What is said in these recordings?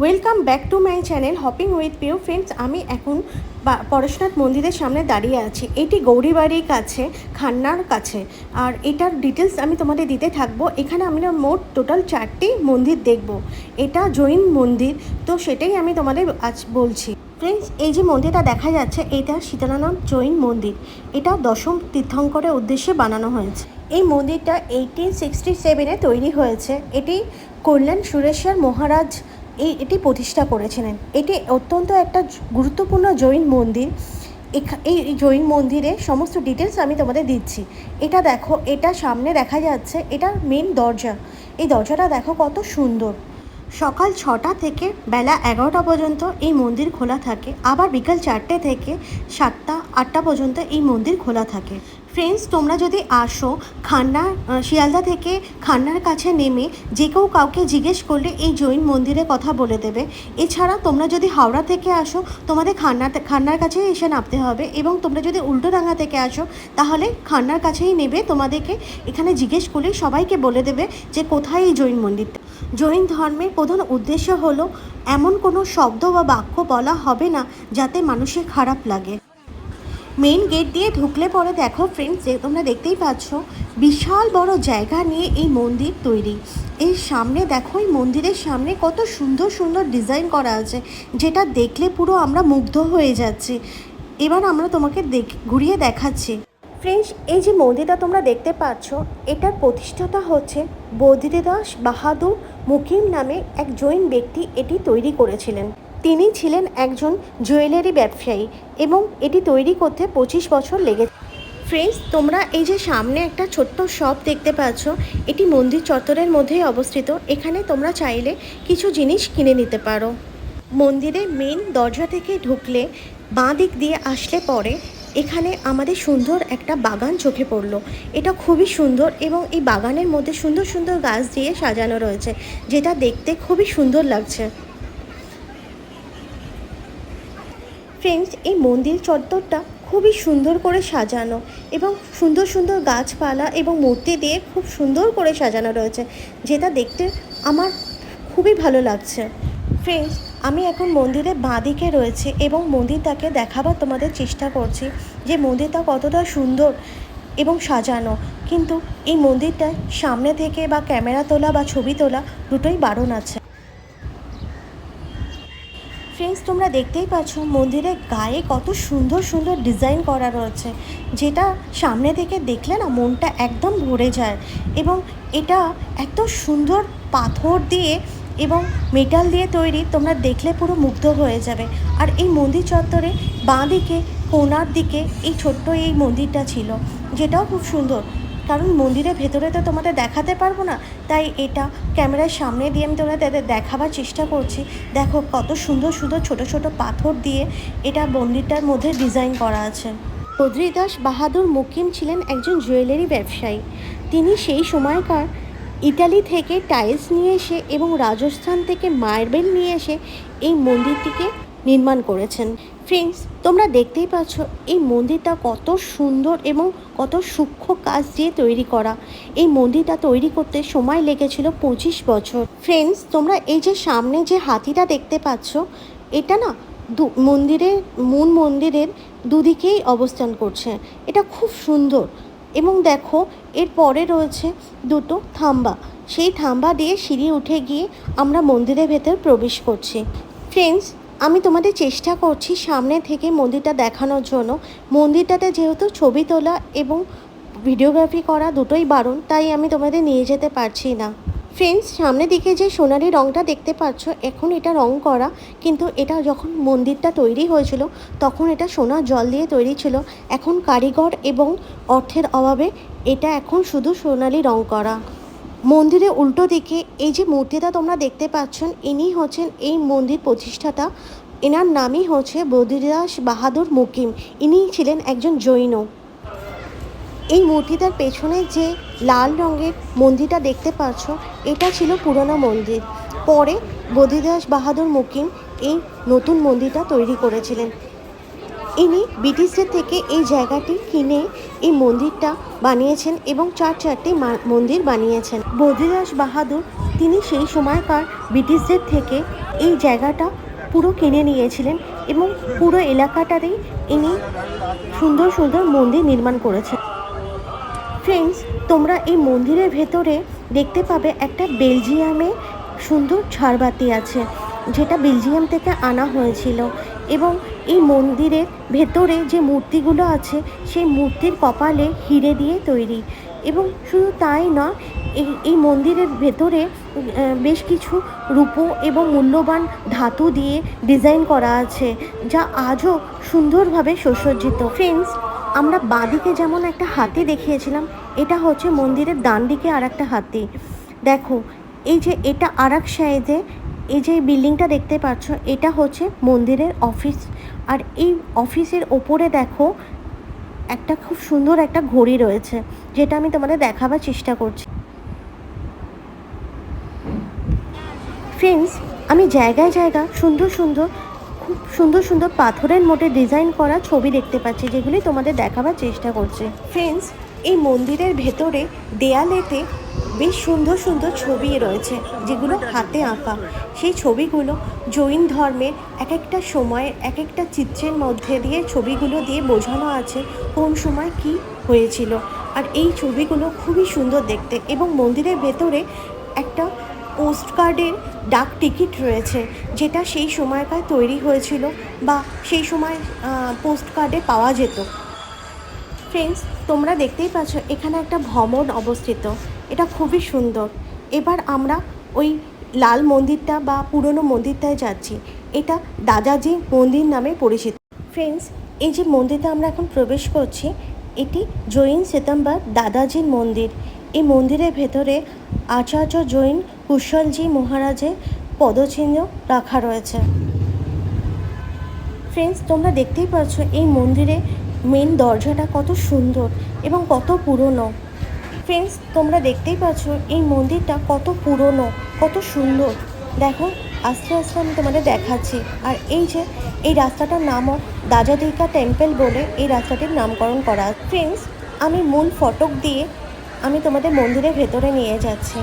Welcome back to my channel hopping with Piu friends আমি এখন পরশুনাথ মন্দিরের সামনে দাঁড়িয়ে আছি। এটি গৌরীবাড়ির কাছে, খান্নার কাছে। আর এটার ডিটেলস আমি তোমাদের দিতে থাকব। এখানে আমরা মোট টোটাল চারটি মন্দির দেখব। এটা জৈন মন্দির, তো সেটাই আমি তোমাদের আজ বলছি। ফ্রেন্ডস এই যে মন্দিরটা দেখা যাচ্ছে, এটা শীতলানাথ জৈন মন্দির। এটা দশম তীর্থঙ্করের উদ্দেশ্যে বানানো হয়েছে। এই মন্দিরটা এইটিন সিক্সটি সেভেনে তৈরি হয়েছে। এটি কল্যাণ সুরেশ্বর মহারাজ এই এটি প্রতিষ্ঠা করেছিলেন। এটি অত্যন্ত একটা গুরুত্বপূর্ণ জৈন মন্দির। এই জৈন মন্দিরে সমস্ত ডিটেলস আমি তোমাদের দিচ্ছি। এটা দেখো, এটা সামনে দেখা যাচ্ছে, এটার মেন দরজা। এই দরজাটা দেখো কত সুন্দর। সকাল ছটা থেকে বেলা এগারোটা পর্যন্ত এই মন্দির খোলা থাকে। আবার বিকাল চারটে থেকে সাতটা, আটটা পর্যন্ত এই মন্দির খোলা থাকে। ফ্রেন্ডস তোমরা যদি আসো খান্না শিয়ালদা থেকে খান্নার কাছে নেমে যে কেউ কাউকে জিজ্ঞেস করলে এই জৈন মন্দিরের কথা বলে দেবে। এছাড়া তোমরা যদি হাওড়া থেকে আসো, তোমাদের খান্নাতে খান্নার কাছে এসে নামতে হবে এবং তোমরা যদি উল্টোডাঙ্গা থেকে আসো, তাহলে খান্নার কাছেই নেবে তোমাদেরকে। এখানে জিজ্ঞেস করলে সবাইকে বলে দেবে যে কোথায় এই জৈন মন্দিরটা। জৈন ধর্মের প্রধান উদ্দেশ্য হলো, এমন কোনো শব্দ বা বাক্য বলা হবে না যাতে মানুষের খারাপ লাগে। মেইন গেট দিয়ে ঢুকলে পরে দেখো ফ্রেন্ডস যে তোমরা দেখতেই পাচ্ছ, বিশাল বড় জায়গা নিয়ে এই মন্দির তৈরি। এই সামনে দেখো, এই মন্দিরের সামনে কত সুন্দর সুন্দর ডিজাইন করা আছে, যেটা দেখলে পুরো আমরা মুগ্ধ হয়ে যাচ্ছি। এবার আমরা তোমাকে দেখ, ঘুরিয়ে দেখাচ্ছি। ফ্রেন্ডস এই যে মন্দিরটা তোমরা দেখতে পাচ্ছ, এটার প্রতিষ্ঠাতা হচ্ছে বদ্রীদাস বাহাদুর মুকিম নামে এক জৈন ব্যক্তি এটি তৈরি করেছিলেন। তিনি ছিলেন একজন জুয়েলারি ব্যবসায়ী এবং এটি তৈরি করতে পঁচিশ বছর লেগে ফ্রেন্ডস তোমরা এই যে সামনে একটা ছোট্ট শপ দেখতে পাচ্ছ, এটি মন্দির চত্বরের মধ্যেই অবস্থিত, এখানে তোমরা চাইলে কিছু জিনিস কিনে নিতে পারো। মন্দিরে মেন দরজা থেকে ঢুকলে বাঁ দিক দিয়ে আসলে পরে এখানে আমাদের সুন্দর একটা বাগান চোখে পড়ল। এটা খুবই সুন্দর এবং এই বাগানের মধ্যে সুন্দর সুন্দর গাছ দিয়ে সাজানো রয়েছে, যেটা দেখতে খুবই সুন্দর লাগছে। ফ্রেন্ডস এই মন্দির চত্বরটা খুবই সুন্দর করে সাজানো এবং সুন্দর সুন্দর গাছপালা এবং মূর্তি দিয়ে খুব সুন্দর করে সাজানো রয়েছে, যেটা দেখতে আমার খুবই ভালো লাগছে। ফ্রেন্ডস আমি এখন মন্দিরের বাঁদিকে রয়েছে এবং মন্দিরটাকে দেখাবার তোমাদের চেষ্টা করছি যে মন্দিরটা কতটা সুন্দর এবং সাজানো। কিন্তু এই মন্দিরটা সামনে থেকে বা ক্যামেরা তোলা বা ছবি তোলা দুটোই বারণ আছে। ফ্রেন্ডস তোমরা দেখতেই পাচ্ছ মন্দিরের গায়ে কত সুন্দর সুন্দর ডিজাইন করা রয়েছে। যেটা সামনে থেকে দেখলে না মনটা একদম ভরে যায় এবং এটা এত সুন্দর পাথর দিয়ে এবং মেটাল দিয়ে তৈরি তোমরা দেখলে পুরো মুগ্ধ হয়ে যাবে। আর এই মন্দির চত্বরে বাঁ দিকে কোনার দিকে এই ছোট্ট এই মন্দিরটা ছিল, যেটাও খুব সুন্দর। কারণ মন্দিরের ভেতরে তো তোমাদের দেখাতে পারব না, তাই এটা ক্যামেরার সামনে দিয়ে আমি তোমরা তাদের দেখাবার চেষ্টা করছি। দেখো কত সুন্দর সুন্দর ছোট ছোট পাথর দিয়ে এটা মন্দিরটার মধ্যে ডিজাইন করা আছে। বদ্রীদাস বাহাদুর মুকিম ছিলেন একজন জুয়েলারি ব্যবসায়ী। তিনি সেই সময়কার ইতালি থেকে টাইলস নিয়ে এসে এবং রাজস্থান থেকে মার্বেল নিয়ে এসে এই মন্দিরটিকে নির্মাণ করেছেন। ফ্রেন্ডস, তোমরা দেখতেই পাচ্ছ এই মন্দিরটা কত সুন্দর এবং কত সূক্ষ্ম কাজ দিয়ে তৈরি করা। এই মন্দিরটা তৈরি করতে সময় লেগেছিল পঁচিশ বছর। ফ্রেন্ডস, তোমরা এই যে সামনে যে হাতিটা দেখতে পাচ্ছ, এটা না দু মন্দিরের, মূল মন্দিরের দুদিকেই অবস্থান করছে। এটা খুব সুন্দর এবং দেখো এর পরে রয়েছে দুটো থাম্বা। সেই থাম্বা দিয়ে সিঁড়ি উঠে গিয়ে আমরা মন্দিরের ভেতর প্রবেশ করছি। ফ্রেন্ডস আমি তোমাদের চেষ্টা করছি সামনে থেকে মন্দিরটা দেখানোর জন্য। মন্দিরটাতে যেহেতু ছবি তোলা এবং ভিডিওগ্রাফি করা দুটোই বারণ, তাই আমি তোমাদের নিয়ে যেতে পারছি না। ফ্রেন্ডস সামনের দিকে যে সোনালি রঙটা দেখতে পাচ্ছ, এখন এটা রং করা, কিন্তু এটা যখন মন্দিরটা তৈরি হয়েছিল, তখন এটা সোনার জল দিয়ে তৈরি ছিল। এখন কারিগর এবং অর্থের অভাবে এটা এখন শুধু সোনালি রং করা। মন্দিরের উল্টো দিকে এই যে মূর্তিটা তোমরা দেখতে পাচ্ছেন ইনি হচ্ছেন এই মন্দির প্রতিষ্ঠাতা। এনার নামই হচ্ছে বদ্রীদাস বাহাদুর মুকিম। ইনি ছিলেন একজন জৈন। এই মূর্তিটার পেছনে যে লাল রঙের মন্দিরটা দেখতে পাচ্ছ, এটা ছিল পুরনো মন্দির। পরে বদ্রীদাস বাহাদুর মুকিম এই নতুন মন্দিরটা তৈরি করেছিলেন। ইনি ব্রিটিশদের থেকে এই জায়গাটি কিনে এই মন্দিরটা বানিয়েছেন এবং চার চারটি মন্দির বানিয়েছেন। বদ্রীদাস বাহাদুর তিনি সেই সময়কার ব্রিটিশদের থেকে এই জায়গাটা পুরো কিনে নিয়েছিলেন এবং পুরো এলাকাটাতেই ইনি সুন্দর সুন্দর মন্দির নির্মাণ করেছেন। ফ্রেন্ডস তোমরা এই মন্দিরের ভেতরে দেখতে পাবে একটা বেলজিয়ামে সুন্দর ঝাড়বাতি আছে, যেটা বেলজিয়াম থেকে আনা হয়েছিল। এবং এই মন্দিরের ভেতরে যে মূর্তিগুলো আছে, সেই মূর্তির কপালে হিরে দিয়ে তৈরি। এবং শুধু তাই না, এই এই মন্দিরের ভেতরে বেশ কিছু রূপো এবং মূল্যবান ধাতু দিয়ে ডিজাইন করা আছে, যা আজও সুন্দরভাবে সুসজ্জিত। ফ্রেন্ডস আমরা বাঁদিকে যেমন একটা হাতি দেখিয়েছিলাম, এটা হচ্ছে মন্দিরের ডান দিকে আর একটা হাতি। দেখো, এই যে এটা আর এক সাইডে এই যে বিল্ডিংটা দেখতে পাচ্ছ, এটা হচ্ছে মন্দিরের অফিস। আর এই অফিসের ওপরে দেখো, একটা খুব সুন্দর একটা ঘড়ি রয়েছে, যেটা আমি তোমাদের দেখাবার চেষ্টা করছি। ফ্রেন্ডস আমি জায়গায় জায়গা, সুন্দর সুন্দর সুন্দর সুন্দর পাথরের মোটে ডিজাইন করা ছবি দেখতে পাচ্ছি, যেগুলি তোমাদের দেখাবার চেষ্টা করছি। ফ্রেন্ডস এই মন্দিরের ভেতরে দেয়ালেতে বেশ সুন্দর সুন্দর ছবি রয়েছে, যেগুলো হাতে আঁকা। সেই ছবিগুলো জৈন ধর্মের এক একটা সময়ের এক একটা চিত্রের মধ্যে দিয়ে ছবিগুলো দিয়ে বোঝানো আছে কোন সময় কি হয়েছিল। আর এই ছবিগুলো খুবই সুন্দর দেখতে এবং মন্দিরের ভেতরে একটা পোস্ট কার্ডের ডাক টিকিট রয়েছে, যেটা সেই সময়কার তৈরি হয়েছিল বা সেই সময় পোস্ট কার্ডে পাওয়া যেত। ফ্রেন্ডস তোমরা দেখতেই পাচ্ছ, এখানে একটা ভ্রমণ অবস্থিত। এটা খুবই সুন্দর। এবার আমরা ওই লাল মন্দিরটা বা পুরনো মন্দিরটায় যাচ্ছি। এটা দাদাজি মন্দির নামে পরিচিত। ফ্রেন্ডস এই যে মন্দিরটা আমরা এখন প্রবেশ করছি, এটি জৈন সিতম্বর দাদাজির মন্দির। এই মন্দিরের ভেতরে আচার্য জৈন কুশলজি মহারাজের পদচিহ্ন রাখা রয়েছে। ফ্রেন্ডস তোমরা দেখতেই পাচ্ছ এই মন্দিরে মেন দরজাটা কত সুন্দর এবং কত পুরনো। ফ্রেন্ডস তোমরা দেখতেই পাচ্ছ এই মন্দিরটা কত পুরনো, কত সুন্দর। দেখো, আস্তে আস্তে আমি তোমাদের দেখাচ্ছি। আর এই যে, এই রাস্তাটার নামও দাজাদিকা টেম্পল বলে এই রাস্তাটির নামকরণ করা। ফ্রেন্ডস আমি মূল ফটক দিয়ে আমি তোমাদের মন্দিরের ভেতরে নিয়ে যাচ্ছি।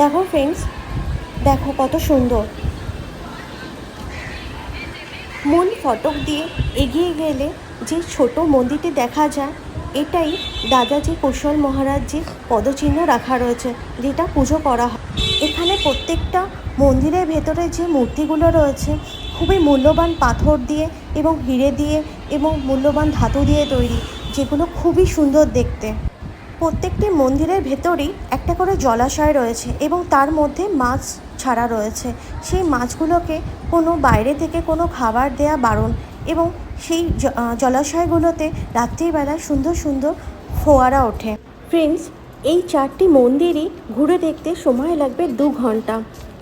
দেখো ফ্রেন্ডস দেখো কত সুন্দর। মূল ফটক দিয়ে এগিয়ে গেলে যে ছোট মন্দিরটি দেখা যায়, এটাই দাদাজি কুশল মহারাজজির পদচিহ্ন রাখা রয়েছে, যেটা পুজো করা হয়। এখানে প্রত্যেকটা মন্দিরের ভেতরে যে মূর্তিগুলো রয়েছে, খুবই মূল্যবান পাথর দিয়ে এবং হিরে দিয়ে এবং মূল্যবান ধাতু দিয়ে তৈরি, যেগুলো খুবই সুন্দর দেখতে। প্রত্যেকটি মন্দিরের ভেতরেই একটা করে জলাশয় রয়েছে এবং তার মধ্যে মাছ ছাড়া রয়েছে। সেই মাছগুলোকে কোনো বাইরে থেকে কোনো খাবার দেয়া বারণ এবং সেই জলাশয়গুলোতে রাত্রিবেলা সুন্দর সুন্দর ফোয়ারা ওঠে। ফ্রেন্ডস এই চারটি মন্দিরই ঘুরে দেখতে সময় লাগবে দু ঘণ্টা।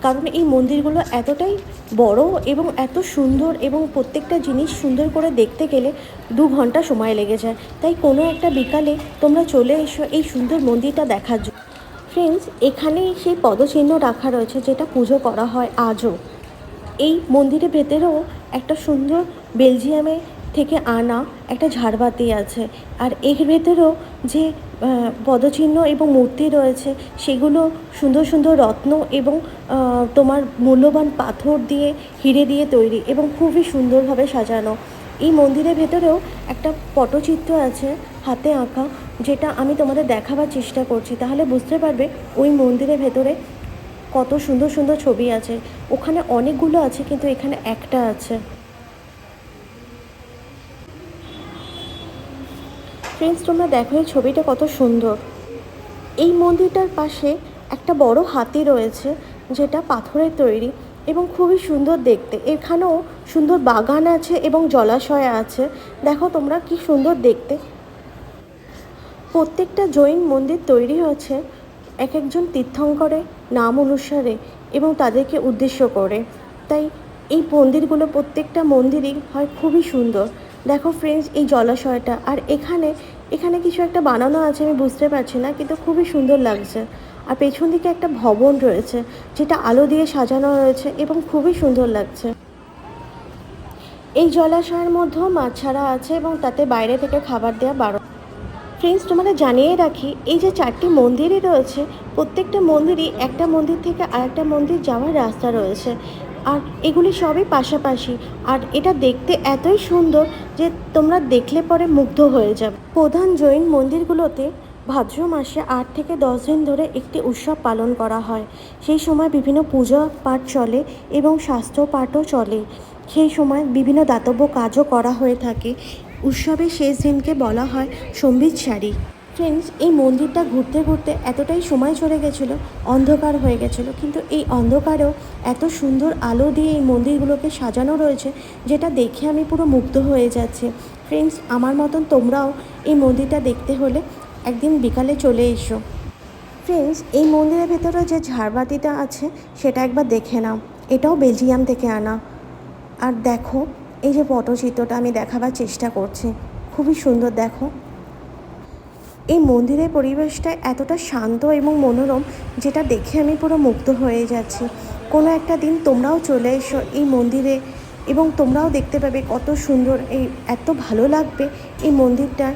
কারণ এই মন্দিরগুলো এতটাই বড় এবং এত সুন্দর এবং প্রত্যেকটা জিনিস সুন্দর করে দেখতে গেলে দু ঘণ্টা সময় লেগে যায়। তাই কোনো একটা বিকালে তোমরা চলে এসো এই সুন্দর মন্দিরটা দেখার জন্য। ফ্রেন্ডস এখানেই সেই পদচিহ্ন রাখা রয়েছে যেটা পুজো করা হয় আজও। এই মন্দিরের ভেতরেও একটা সুন্দর বেলজিয়ামে থেকে আনা একটা ঝাড়বাতি আছে। আর এর ভেতরেও যে পদচিহ্ন এবং মূর্তি রয়েছে, সেগুলো সুন্দর সুন্দর রত্ন এবং তোমার মূল্যবান পাথর দিয়ে, হিরে দিয়ে তৈরি এবং খুবই সুন্দরভাবে সাজানো। এই মন্দিরের ভেতরেও একটা পটচিত্র আছে হাতে আঁকা, যেটা আমি তোমাদের দেখাবার চেষ্টা করছি। তাহলে বুঝতে পারবে ওই মন্দিরের ভেতরে কত সুন্দর সুন্দর ছবি আছে। ওখানে অনেকগুলো আছে, কিন্তু এখানে একটা আছে। ফ্রেন্ডস তোমরা দেখো এই ছবিটা কত সুন্দর। এই মন্দিরটার পাশে একটা বড় হাতি রয়েছে, যেটা পাথরের তৈরি এবং খুবই সুন্দর দেখতে। এখানেও সুন্দর বাগান আছে এবং জলাশয় আছে। দেখো তোমরা কি সুন্দর দেখতে। প্রত্যেকটা জৈন মন্দির তৈরি হয়েছে এক একজন তীর্থঙ্করের নাম অনুসারে এবং তাদেরকে উদ্দেশ্য করে। তাই এই মন্দিরগুলো প্রত্যেকটা মন্দিরই হয় খুবই সুন্দর। দেখো ফ্রেন্ডস এই জলাশয়টা আর এখানে এখানে কিছু একটা বানানো আছে, আমি বুঝতে পারছি না, কিন্তু খুবই সুন্দর লাগছে। আর পেছন দিকে একটা ভবন রয়েছে, যেটা আলো দিয়ে সাজানো রয়েছে এবং খুবই সুন্দর লাগছে। এই জলাশয়ের মধ্যেও মাছ ছাড়া আছে এবং তাতে বাইরে থেকে খাবার দেওয়া বারো ফ্রেন্ডস তোমাদের জানিয়ে রাখি, এই যে চারটি মন্দিরই রয়েছে, প্রত্যেকটা মন্দিরই একটা মন্দির থেকে আরেকটা মন্দির যাওয়ার রাস্তা রয়েছে। আর এগুলি সবই পাশাপাশি, আর এটা দেখতে এতই সুন্দর যে তোমরা দেখলে পরে মুগ্ধ হয়ে যাবে। প্রধান জৈন মন্দিরগুলোতে ভাদ্র মাসে আট থেকে দশ দিন ধরে একটি উৎসব পালন করা হয়। সেই সময় বিভিন্ন পূজা পাঠ চলে এবং স্বাস্থ্য পাঠও চলে। সেই সময় বিভিন্ন দাতব্য কাজও করা হয়ে থাকে। উৎসবের শেষ দিনকে বলা হয় সম্বিতসারী ফ্রেন্ডস এই মন্দিরটা ঘুরতে ঘুরতে এতটাই সময় চলে গেছিল, অন্ধকার হয়ে গেছিল। কিন্তু এই অন্ধকারেও এত সুন্দর আলো দিয়ে এই মন্দিরগুলোকে সাজানো রয়েছে, যেটা দেখে আমি পুরো মুগ্ধ হয়ে যাচ্ছি। ফ্রেন্ডস আমার মতন তোমরাও এই মন্দিরটা দেখতে হলে একদিন বিকালে চলে এসো। ফ্রেন্ডস এই মন্দিরের ভেতরে যে ঝাড়বাতিটা আছে, সেটা একবার দেখে নাও। এটাও বেলজিয়াম থেকে আনা। আর দেখো, এই যে পটচিত্রটা আমি দেখাবার চেষ্টা করছি। খুবই সুন্দর, দেখো। এই মন্দিরের পরিবেশটা এতটা শান্ত এবং মনোরম, যেটা দেখে আমি পুরো মুগ্ধ হয়ে যাচ্ছি। কোনো একটা দিন তোমরাও চলে এসো এই মন্দিরে এবং তোমরাও দেখতে পাবে কত সুন্দর, এই এত ভালো লাগবে এই মন্দিরটা।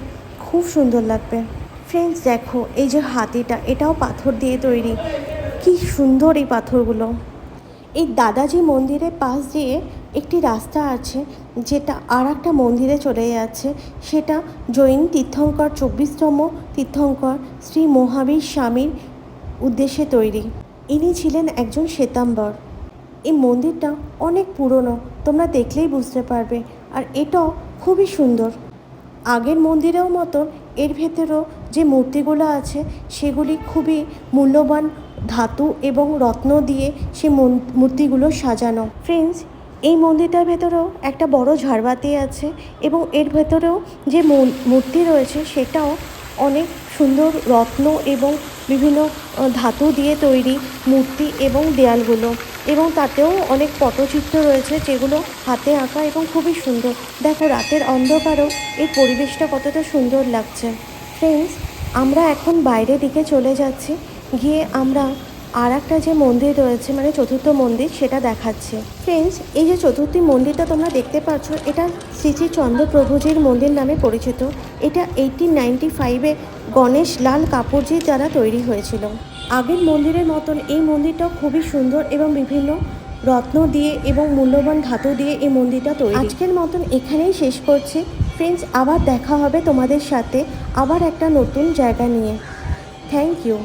খুব সুন্দর লাগবে। ফ্রেন্ডস দেখো, এই যে হাতিটা, এটাও পাথর দিয়ে তৈরি। কি সুন্দর এই পাথরগুলো। এই দাদাজি মন্দিরের পাশ দিয়ে একটি রাস্তা আছে যেটা আর একটা মন্দিরে চলে যাচ্ছে। সেটা জৈন তীর্থঙ্কর, চব্বিশতম তীর্থঙ্কর শ্রী মহাবীর স্বামীর উদ্দেশ্যে তৈরি। ইনি ছিলেন একজন শ্বেতাম্বর। এই মন্দিরটা অনেক পুরনো, তোমরা দেখলেই বুঝতে পারবে, আর এটাও খুবই সুন্দর। আগের মন্দিরেও মতো এর ভেতরেও যে মূর্তিগুলো আছে, সেগুলি খুবই মূল্যবান ধাতু এবং রত্ন দিয়ে সে মূর্তিগুলো সাজানো। ফ্রেন্ডস এই মন্দিরটার ভেতরেও একটা বড় ঝাড়বাতি আছে এবং এর ভেতরেও যে মূর্তি রয়েছে সেটাও অনেক সুন্দর রত্ন এবং বিভিন্ন ধাতু দিয়ে তৈরি মূর্তি এবং দেয়ালগুলো এবং তাতেও অনেক পটচিত্র রয়েছে যেগুলো হাতে আঁকা এবং খুবই সুন্দর। দেখো রাতের অন্ধকারেও এই পরিবেশটা কতটা সুন্দর লাগছে। ফ্রেন্ডস আমরা এখন বাইরের দিকে চলে যাচ্ছি। গিয়ে আমরা আর একটা যে মন্দির রয়েছে মানে চতুর্থ মন্দির, সেটা দেখাচ্ছে। ফ্রেন্ডস এই যে চতুর্থী মন্দিরটা তোমরা দেখতে পাচ্ছ, এটা শ্রী শ্রী চন্দ্রপ্রভুজির মন্দির নামে পরিচিত। এটা এইটিন নাইনটি ফাইভে গণেশ লাল কাপুরজির দ্বারা তৈরি হয়েছিল। আগের মন্দিরের মতন এই মন্দিরটাও খুবই সুন্দর এবং বিভিন্ন রত্ন দিয়ে এবং মূল্যবান ধাতু দিয়ে এই মন্দিরটা তৈরি। আজকের মতন এখানেই শেষ করছি। ফ্রেন্ডস আবার দেখা হবে তোমাদের সাথে আবার একটা নতুন জায়গা নিয়ে। Thank you